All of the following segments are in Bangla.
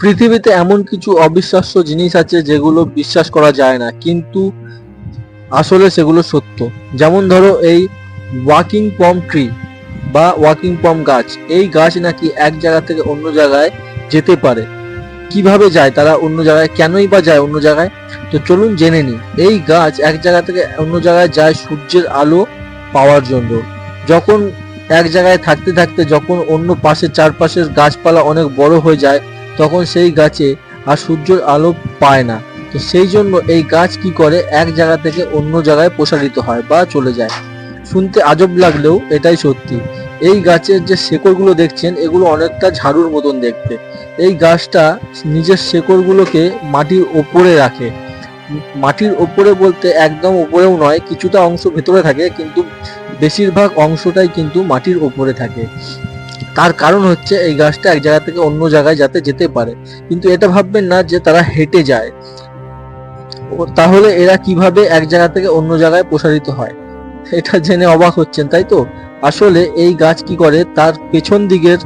পৃথিবীতে এমন কিছু অবিশ্বাস্য জিনিস আছে যেগুলো বিশ্বাস করা যায় না, কিন্তু আসলে সেগুলো সত্য। যেমন ধরো এই ওয়াকিং পম ট্রি বা ওয়াকিং পম গাছ। এই গাছ নাকি এক জায়গা থেকে অন্য জায়গায় যেতে পারে। কীভাবে যায়? তারা অন্য জায়গায় কেনই বা যায় অন্য জায়গায়? তো চলুন জেনে নিই। এই গাছ এক জায়গা থেকে অন্য জায়গায় যায় সূর্যের আলো পাওয়ার জন্য। যখন এক জায়গায় থাকতে থাকতে যখন অন্য পাশের চারপাশের গাছপালা অনেক বড় হয়ে যায় তখন সেই গাছে আর সূর্যের আলো পায় না। তো সেই জন্য এই গাছ কি করে? এক জায়গা থেকে অন্য জায়গায় প্রসারিত হয় বা চলে যায়। শুনতে আজব লাগলেও এটাই সত্যি। এই গাছের যে শেকড়গুলো দেখছেন, এগুলো অনেকটা ঝাড়ুর মতন দেখতে। এই গাছটা নিজের শেকড়গুলোকে মাটির ওপরে রাখে। মাটির ওপরে বলতে একদম ওপরেও নয়, কিছুটা অংশ ভেতরে থাকে, কিন্তু বেশিরভাগ অংশটাই কিন্তু মাটির ওপরে থাকে। তার কারণ হচ্ছে এই গাছটা এক জায়গা থেকে অন্য জায়গায় যাতে যেতে পারে। কিন্তু এটা ভাববেন না যে তারা হেঁটে যায়। তাহলে এরা কীভাবে এক জায়গা থেকে অন্য জায়গায় প্রসারিত হয়? এটা জেনে অবাক হচ্ছেন, তাই তো? আসলে এই গাছ কি করে? তার পেছন দিকের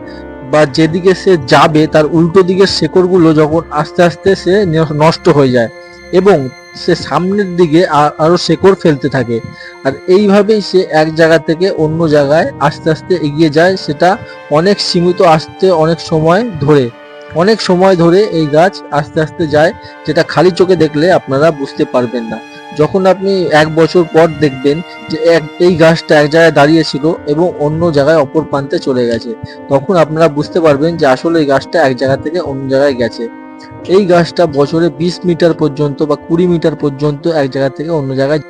বা যেদিকে সে যাবে, তার উল্টো দিকের শেকড়গুলো যখন আস্তে আস্তে সে নষ্ট হয়ে যায়। এবং সে সামনের দিকে আরও শেকড় ফেলতে থাকে। আর এইভাবেই সে এক জায়গা থেকে অন্য জায়গায় আস্তে আস্তে এগিয়ে যায়। সেটা অনেক সীমিত আসতে অনেক সময় ধরে। অনেক সময় ধরে এই গাছ আস্তে আস্তে যায়, যেটা খালি চোখে দেখলে আপনারা বুঝতে পারবেন না। যখন আপনি এক বছর পর দেখবেন যে এক- এই গাছটা এক জায়গায় দাঁড়িয়েছিল এবং অন্য জায়গায় অপর প্রান্তে চলে গেছে, তখন আপনারা বুঝতে পারবেন যে আসলে এই গাছটা এক জায়গা থেকে অন্য জায়গায় গেছে। এই গাছটা বছরে বিশ মিটার পর্যন্ত বা কুড়ি মিটার পর্যন্ত এক জায়গা থেকে অন্য জায়গায়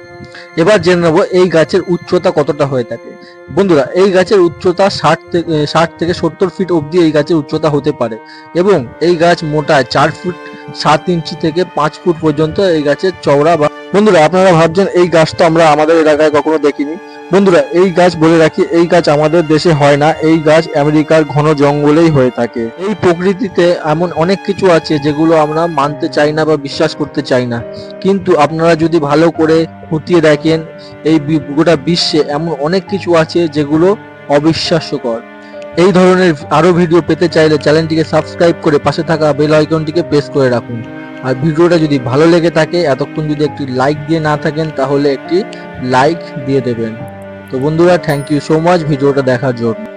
এবার জেনে নেব এই গাছের উচ্চতা কতটা হয়ে থাকে। বন্ধুরা, এই গাছের উচ্চতা ষাট থেকে ষাট থেকে সত্তর ফিট অবধি এই গাছের উচ্চতা হতে পারে এবং এই গাছ মোটায় চার ফুট সাত ইঞ্চি থেকে পাঁচ ফুট পর্যন্ত এই গাছের চওড়া বা বন্ধুরা, আপনারা ভাবছেন এই গাছটা আমরা আমাদের এলাকায় কখনো দেখিনি। বন্ধুরা, এই গাছ বলে রাখি, এই গাছ আমাদের দেশে হয় না। এই গাছ আমেরিকার ঘন জঙ্গলেই হয়ে থাকে। এই প্রকৃতিতে এমন অনেক কিছু আছে যেগুলো আমরা মানতে চাই না বা বিশ্বাস করতে চাই না। কিন্তু আপনারা যদি ভালো করে খতিয়ে দেখেন, এই গোটা বিশ্বে এমন অনেক কিছু আছে যেগুলো অবিশ্বাস্যকর। এই ধরনের আরও ভিডিও পেতে চাইলে চ্যানেলটিকে সাবস্ক্রাইব করে পাশে থাকা বেল আইকনটিকে প্রেস করে রাখুন। আর ভিডিওটা যদি ভালো লেগে থাকে, এতক্ষণ যদি একটি লাইক দিয়ে না থাকেন, তাহলে একটি লাইক দিয়ে দেবেন। তো বন্ধুরা থ্যাংক ইউ সো মাচ ভিডিওটা দেখার জন্য।